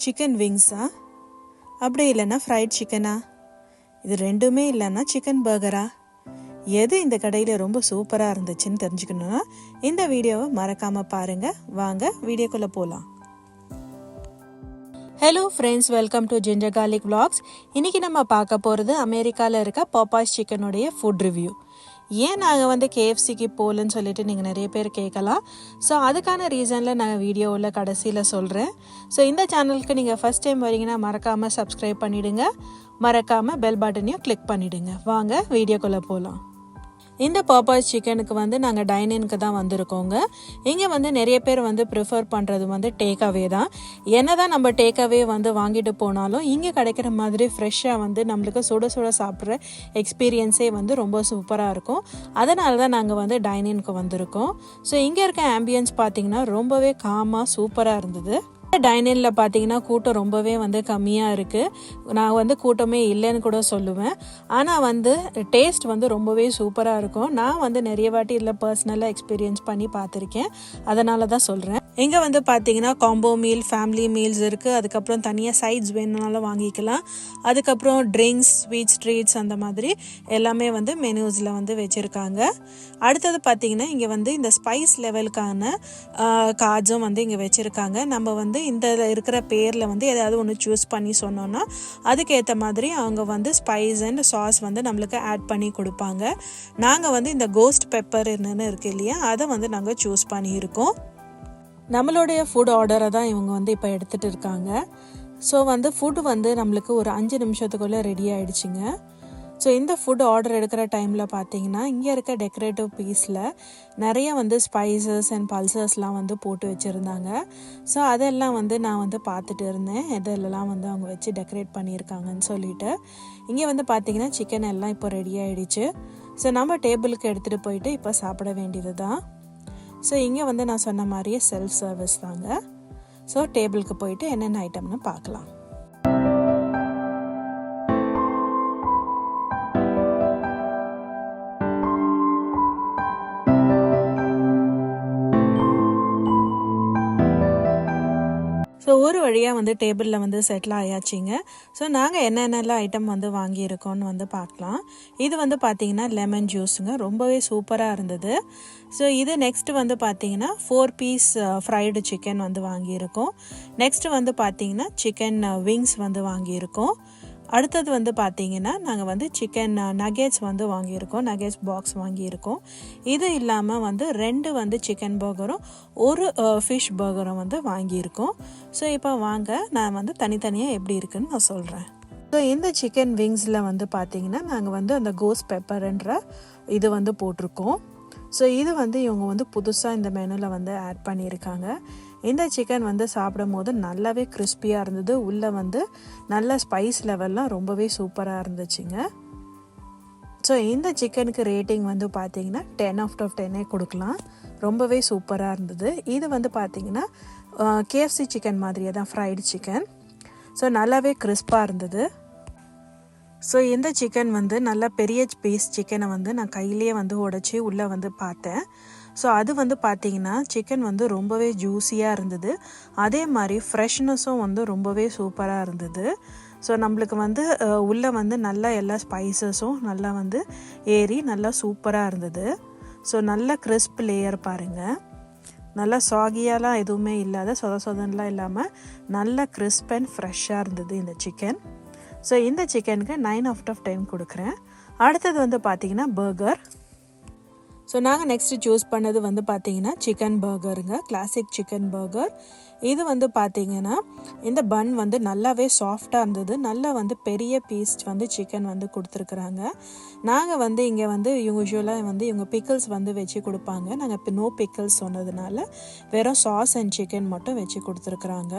Chicken விங்ஸா அப்படி இல்லைன்னா fried சிக்கனா இது ரெண்டுமே இல்லைன்னா சிக்கன் பர்கரா எது இந்த கடையில் ரொம்ப சூப்பராக இருந்துச்சுன்னு தெரிஞ்சுக்கணுன்னா இந்த வீடியோவை மறக்காமல் பாருங்கள் வாங்க வீடியோக்குள்ளே போகலாம் hello friends welcome to ginger garlic vlogs. இன்றைக்கி நம்ம பார்க்க போகிறது அமெரிக்காவில் இருக்க பாப்பாஸ் சிக்கனுடைய ஃபுட் ரிவ்யூ ஏன் நாங்கள் வந்து கேஎஃப்சிக்கு போகலன்னு சொல்லிட்டு நீங்கள் நிறைய பேர் கேட்கலாம். ஸோ அதுக்கான ரீசனில் நாங்கள் வீடியோவில் கடைசியில் சொல்கிறேன் ஸோ இந்த சேனலுக்கு நீங்கள் ஃபஸ்ட் டைம் வரீங்கன்னா மறக்காமல் சப்ஸ்கிரைப் பண்ணிவிடுங்க மறக்காமல் பெல் பட்டனையும் கிளிக் பண்ணிவிடுங்க வாங்க வீடியோக்குள்ளே போகலாம் இந்த பாப்பாஸ் சிக்கனுக்கு வந்து நாங்கள் டைனிங்க்கு தான் வந்திருக்கோங்க. இங்கே வந்து நிறைய பேர் வந்து ப்ரிஃபர் பண்ணுறது வந்து டேக்அவே தான். என்ன தான் நம்ம டேக்அவே வந்து வாங்கிட்டு போனாலும் இங்கே கிடைக்கிற மாதிரி ஃப்ரெஷ்ஷாக வந்து நம்மளுக்கு சுட சுட சாப்பிட்ற எக்ஸ்பீரியன்ஸே வந்து ரொம்ப சூப்பராக இருக்கும். அதனால தான் நாங்கள் வந்து டைனிங்க்கு வந்திருக்கோம். ஸோ இங்கே இருக்க ஆம்பியன்ஸ் பார்த்திங்கன்னா ரொம்பவே காமாக சூப்பராக இருந்தது. டைனிங்கில் பார்த்தீங்கன்னா கூட்டம் ரொம்பவே வந்து கம்மியாக இருக்குது நான் வந்து கூட்டமே இல்லைன்னு கூட சொல்லுவேன். ஆனால் வந்து டேஸ்ட் வந்து ரொம்பவே சூப்பராக இருக்கும். நான் வந்து நிறைய வாட்டி இதில் பர்சனலாக எக்ஸ்பீரியன்ஸ் பண்ணி பார்த்துருக்கேன் அதனால தான் சொல்கிறேன் இங்கே வந்து பார்த்தீங்கன்னா காம்போ மீல் ஃபேமிலி மீல்ஸ் இருக்குது அதுக்கப்புறம் தனியாக சைட்ஸ் வேணுனாலும் வாங்கிக்கலாம். அதுக்கப்புறம் ட்ரிங்க்ஸ் ஸ்வீட் ஸ்ட்ரீட்ஸ் அந்த மாதிரி எல்லாமே வந்து மெனூஸில் வந்து வச்சுருக்காங்க. அடுத்தது பார்த்தீங்கன்னா இங்கே வந்து இந்த ஸ்பைஸ் லெவலுக்கான கார்ட்ஸும் வந்து இங்கே வச்சுருக்காங்க. நம்ம வந்து இந்த இருக்கிற பேரில் வந்து ஏதாவது ஒன்று சூஸ் பண்ணி சொன்னோன்னா அதுக்கேற்ற மாதிரி அவங்க வந்து ஸ்பைஸ் அண்ட் சாஸ் வந்து நம்மளுக்கு ஆட் பண்ணி கொடுப்பாங்க. நாங்கள் வந்து இந்த கோஸ்ட் பெப்பர் என்னென்னு இருக்கு இல்லையா? அதை வந்து நாங்கள் சூஸ் பண்ணியிருக்கோம். நம்மளுடைய ஃபுட் ஆர்டரை தான் இவங்க வந்து இப்போ எடுத்துகிட்டு இருக்காங்க. ஸோ வந்து ஃபுட் வந்து நம்மளுக்கு ஒரு அஞ்சு நிமிஷத்துக்குள்ளே ரெடி ஆகிடுச்சிங்க ஸோ இந்த ஃபுட் ஆர்டர் எடுக்கிற டைமில் பார்த்தீங்கன்னா இங்கே இருக்க டெக்கரேட்டிவ் பீஸில் நிறைய வந்து ஸ்பைசஸ் அண்ட் பல்சர்ஸ்லாம் வந்து போட்டு வச்சுருந்தாங்க. ஸோ அதெல்லாம் வந்து நான் வந்து பார்த்துட்டு இருந்தேன். எதெல்லாம் வந்து அவங்க வச்சு டெக்கரேட் பண்ணியிருக்காங்கன்னு சொல்லிட்டு. இங்கே வந்து பார்த்தீங்கன்னா சிக்கன் எல்லாம் இப்போ ரெடி ஆகிடுச்சு ஸோ நம்ம டேபிளுக்கு எடுத்துகிட்டு போயிட்டு இப்போ சாப்பிட வேண்டியது தான் ஸோ இங்கே வந்து நான் சொன்ன மாதிரியே செல்ஃப் சர்வீஸ் தாங்க ஸோ டேபிளுக்கு போயிட்டு என்னென்ன ஐட்டம்னு பார்க்கலாம். ஸோ ஒரு வழியாக வந்து டேபிளில் வந்து செட்டில் ஆயாச்சுங்க. ஸோ நாங்கள் என்னென்னலாம் ஐட்டம் வந்து வாங்கியிருக்கோம்னு வந்து பார்க்கலாம். இது வந்து பார்த்தீங்கன்னா லெமன் ஜூஸுங்க ரொம்பவே சூப்பராக இருந்தது. ஸோ இது நெக்ஸ்ட்டு வந்து பார்த்தீங்கன்னா ஃபோர் பீஸ் ஃப்ரைடு சிக்கன் வந்து வாங்கியிருக்கோம். நெக்ஸ்ட்டு வந்து பார்த்தீங்கன்னா சிக்கன் விங்ஸ் uh, வந்து வாங்கியிருக்கோம். அடுத்தது வந்து பார்த்தீங்கன்னா நாங்கள் வந்து சிக்கன் நகேட்ஸ் uh, வந்து வாங்கியிருக்கோம். நகேட்ஸ் பாக்ஸ் வாங்கியிருக்கோம். இது இல்லாமல் வந்து ரெண்டு வந்து சிக்கன் பர்கரும் ஒரு uh, ஃபிஷ் பர்கரும் வந்து வாங்கியிருக்கோம். ஸோ இப்போ வாங்க நான் வந்து தனித்தனியாக எப்படி இருக்குன்னு நான் சொல்கிறேன் ஸோ இந்த சிக்கன் விங்ஸில் வந்து பார்த்தீங்கன்னா நாங்கள் வந்து அந்த கோஸ் பெப்பர்ன்ற இது வந்து போட்டிருக்கோம். ஸோ இது வந்து இவங்க வந்து புதுசாக இந்த மெனுவில் வந்து ஆட் பண்ணியிருக்காங்க. இந்த சிக்கன் வந்து சாப்பிடும் போது நல்லாவே கிறிஸ்பியாக இருந்தது. உள்ளே வந்து நல்ல ஸ்பைஸ் லெவல்லாம் ரொம்பவே சூப்பராக இருந்துச்சுங்க. ஸோ இந்த சிக்கனுக்கு ரேட்டிங் வந்து பார்த்தீங்கன்னா டென் ஆஃப்ட் ஆஃப் டென்னே கொடுக்கலாம். ரொம்பவே சூப்பராக இருந்தது. இது வந்து பார்த்தீங்கன்னா கேஎஃப்சி சிக்கன் மாதிரியே தான் ஃப்ரைடு சிக்கன் ஸோ நல்லாவே கிறிஸ்பாக இருந்தது. ஸோ இந்த சிக்கன் வந்து நல்லா பெரிய பீஸ் சிக்கனை வந்து நான் கையிலேயே வந்து உடச்சி உள்ளே வந்து பார்த்தேன். ஸோ அது வந்து பார்த்தீங்கன்னா சிக்கன் வந்து ரொம்பவே ஜூஸியாக இருந்தது. அதே மாதிரி ஃப்ரெஷ்னஸும் வந்து ரொம்பவே சூப்பராக இருந்தது. ஸோ நம்மளுக்கு வந்து உள்ளே வந்து நல்லா எல்லா ஸ்பைசஸும் நல்லா வந்து ஏறி நல்லா சூப்பராக இருந்தது. ஸோ நல்ல கிறிஸ்ப் லேயர் பாருங்கள் நல்லா சாகியாலாம் எதுவுமே இல்லாத சொத சொதன்லாம் இல்லாமல் நல்ல கிறிஸ்ப் அண்ட் ஃப்ரெஷ்ஷாக இருந்தது இந்த சிக்கன் ஸோ இந்த சிக்கனுக்கு நைன் அவுட் ஆஃப் டென் கொடுக்குறேன். அடுத்தது வந்து பார்த்தீங்கன்னா பர்கர் ஸோ நாங்கள் நெக்ஸ்ட்டு சூஸ் பண்ணது வந்து பார்த்தீங்கன்னா சிக்கன் பர்கருங்க கிளாசிக் சிக்கன் பர்கர் இது வந்து பார்த்தீங்கன்னா இந்த பன் வந்து நல்லாவே சாஃப்டாக இருந்தது. நல்லா வந்து பெரிய பீஸ் வந்து சிக்கன் வந்து கொடுத்துருக்குறாங்க. நாங்கள் வந்து இங்கே வந்து யூஸ்வலாக வந்து இவங்க பிக்கிள்ஸ் வந்து வச்சு கொடுப்பாங்க. நாங்கள் இப்போ நோ பிக்கிள்ஸ் சொன்னதுனால வெறும் சாஸ் அண்ட் சிக்கன் மட்டும் வச்சு கொடுத்துருக்குறாங்க.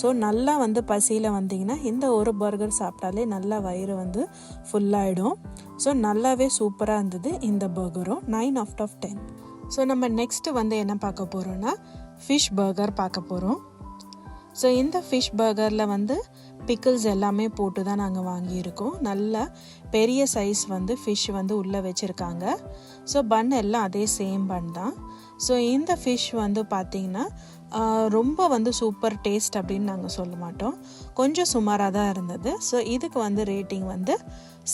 ஸோ நல்லா வந்து பசியில் வந்தீங்கன்னா இந்த ஒரு பர்கர் சாப்பிட்டாலே நல்லா வயிறு வந்து ஃபுல்லாகிடும் ஸோ நல்லாவே சூப்பராக இருந்தது இந்த பர்கரும் nine out of ten so நம்ம நெக்ஸ்ட்டு வந்து என்ன பார்க்க போகிறோன்னா ஃபிஷ் பர்கர் பார்க்க போகிறோம் ஸோ இந்த ஃபிஷ் பர்கரில் வந்து பிக்கிள்ஸ் எல்லாமே போட்டு தான் நாங்கள் வாங்கியிருக்கோம். நல்ல பெரிய சைஸ் வந்து ஃபிஷ் வந்து உள்ளே வச்சுருக்காங்க. ஸோ பன் எல்லாம் அதே சேம் பன் தான். ஸோ இந்த ஃபிஷ் வந்து பார்த்திங்கன்னா ரொம்ப வந்து சூப்பர் டேஸ்ட் அப்படின்னு நாங்கள் சொல்ல மாட்டோம். கொஞ்சம் சுமாராக தான் இருந்தது. ஸோ இதுக்கு வந்து ரேட்டிங் வந்து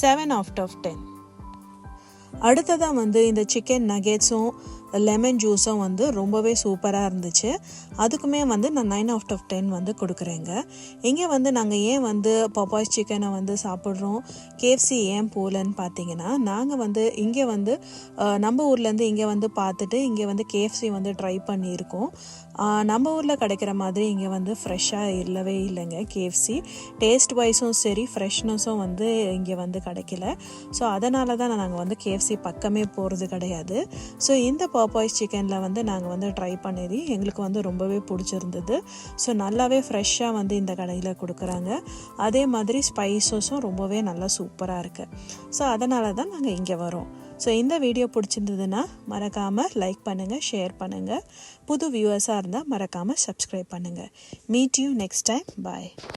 செவன் அவுட் ஆஃப் டென் அடுத்ததாக வந்து இந்த சிக்கன் நகேட்ஸும் லெமன் ஜூஸும் வந்து ரொம்பவே சூப்பராக இருந்துச்சு. அதுக்குமே வந்து நான் நைன் அவுட் ஆஃப் டென் வந்து கொடுக்குறேங்க. இங்கே வந்து நாங்கள் ஏன் வந்து பப்பாய்ஸ் சிக்கனை வந்து சாப்பிட்றோம்? கேஎஃப்சி ஏன் போகலன்னு பார்த்தீங்கன்னா நாங்கள் வந்து இங்கே வந்து நம்ம ஊர்லேருந்து இங்கே வந்து பார்த்துட்டு இங்கே வந்து கேஎஃப்சி வந்து ட்ரை பண்ணியிருக்கோம். நம்ம ஊரில் கிடைக்கிற மாதிரி இங்கே வந்து ஃப்ரெஷ்ஷாக இல்லவே இல்லைங்க கேஎஃப்சி டேஸ்ட் வைஸும் சரி ஃப்ரெஷ்னஸும் வந்து இங்கே வந்து கிடைக்கல. ஸோ அதனால தான் நாங்கள் வந்து கேஎஃப்சி பக்கமே போகிறது கிடையாது. ஸோ இந்த பாப்பாய்ஸ் சிக்கனில் வந்து நாங்கள் வந்து ட்ரை பண்ணது எங்களுக்கு வந்து ரொம்பவே பிடிச்சிருந்தது. ஸோ நல்லாவே ஃப்ரெஷ்ஷாக வந்து இந்த கடையில் கொடுக்குறாங்க. அதே மாதிரி ஸ்பைசஸும் ரொம்பவே நல்லா சூப்பராக இருக்குது ஸோ அதனால தான் நாங்கள் இங்கே வரோம். ஸோ இந்த வீடியோ பிடிச்சிருந்ததுன்னா மறக்காமல் லைக் பண்ணுங்கள் ஷேர் பண்ணுங்கள் புது வியூவர்ஸாக இருந்தால் மறக்காமல் சப்ஸ்கிரைப் பண்ணுங்கள் meet you next time bye